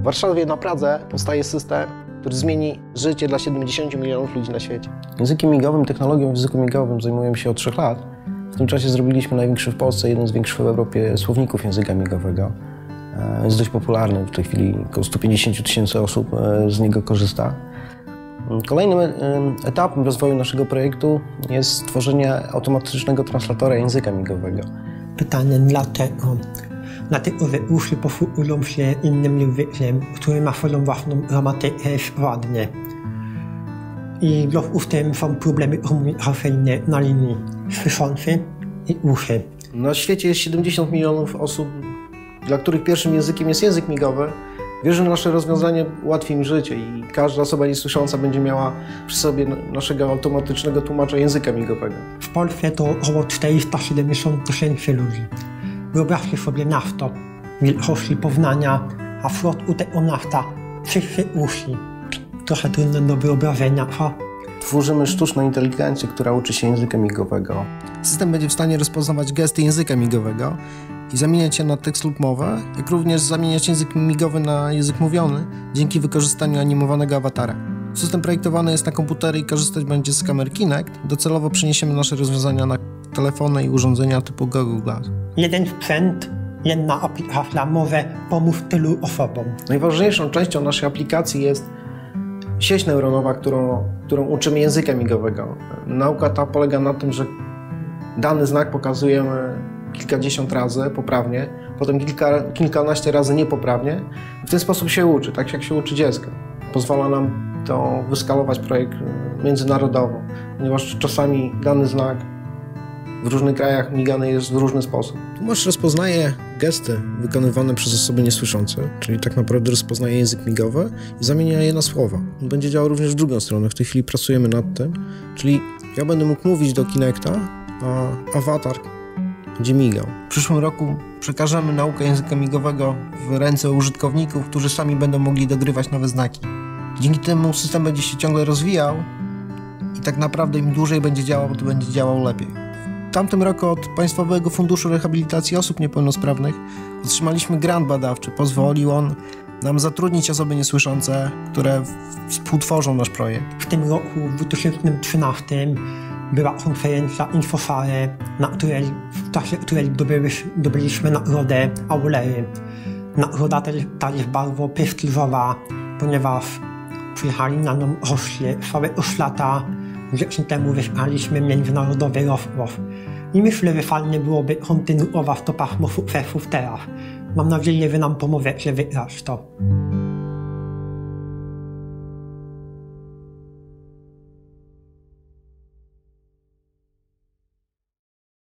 W Warszawie na Pradze powstaje system, który zmieni życie dla 70 milionów ludzi na świecie. Językiem migowym, technologią w języku migowym zajmujemy się od 3 lat. W tym czasie zrobiliśmy największy w Polsce, jeden z większych w Europie słowników języka migowego. E, Jest dość popularny, w tej chwili około 150 tysięcy osób e, z niego korzysta. Kolejnym e, etapem rozwoju naszego projektu jest stworzenie automatycznego translatora języka migowego. Pytanie dlatego, dlatego że uszy posługują się innym językiem, który ma swoją własną gramatykę ładnie. I w związku z tym są problemy komunikacyjne na linii słyszący i uszy. Na świecie jest 70 milionów osób, dla których pierwszym językiem jest język migowy. Wierzę, że nasze rozwiązanie ułatwi im życie i każda osoba niesłysząca będzie miała przy sobie naszego automatycznego tłumacza języka migowego. W Polsce to około 470 tysięcy ludzi. Wyobraźcie sobie miasto wielkości Poznania, a w środku tego miasta wszyscy usi. Trochę trudne do wyobrażenia, ha? Tworzymy sztuczną inteligencję, która uczy się języka migowego. System będzie w stanie rozpoznawać gesty języka migowego i zamieniać je na tekst lub mowę, jak również zamieniać język migowy na język mówiony dzięki wykorzystaniu animowanego awatara. System projektowany jest na komputery i korzystać będzie z kamer Kinect. Docelowo przeniesiemy nasze rozwiązania na telefony i urządzenia typu Google Glass. Jeden sprzęt, jedna aplikacja może pomóc tylu osobom. Najważniejszą częścią naszej aplikacji jest sieć neuronowa, którą, którą uczymy języka migowego. Nauka ta polega na tym, że dany znak pokazujemy kilkadziesiąt razy poprawnie, potem kilka, kilkanaście razy niepoprawnie. W ten sposób się uczy, tak jak się uczy dziecko. Pozwala nam to wyskalować projekt międzynarodowo, ponieważ czasami dany znak w różnych krajach migany jest w różny sposób. Tłumacz rozpoznaje gesty wykonywane przez osoby niesłyszące, czyli tak naprawdę rozpoznaje język migowy i zamienia je na słowa. Będzie działał również w drugą stronę. W tej chwili pracujemy nad tym, czyli ja będę mógł mówić do Kinecta, a awatar będzie migał. W przyszłym roku przekażemy naukę języka migowego w ręce użytkowników, którzy sami będą mogli dogrywać nowe znaki. Dzięki temu system będzie się ciągle rozwijał i tak naprawdę im dłużej będzie działał, to będzie działał lepiej. Tamtym roku od Państwowego Funduszu Rehabilitacji Osób Niepełnosprawnych otrzymaliśmy grant badawczy. Pozwolił on nam zatrudnić osoby niesłyszące, które współtworzą nasz projekt. W tym roku, w 2013, była konferencja Infosare, na której, w czasie której zdobyliśmy nagrodę Aulery. Nagroda ta jest bardzo prestiżowa, ponieważ przyjechali na nią goście z całego. Dzięki temu wygraliśmy międzynarodowy rozgłos. I myślę, że fajnie byłoby kontynuować to pasmo sukcesów teraz. Mam nadzieję, że nam pomożecie wygrać to.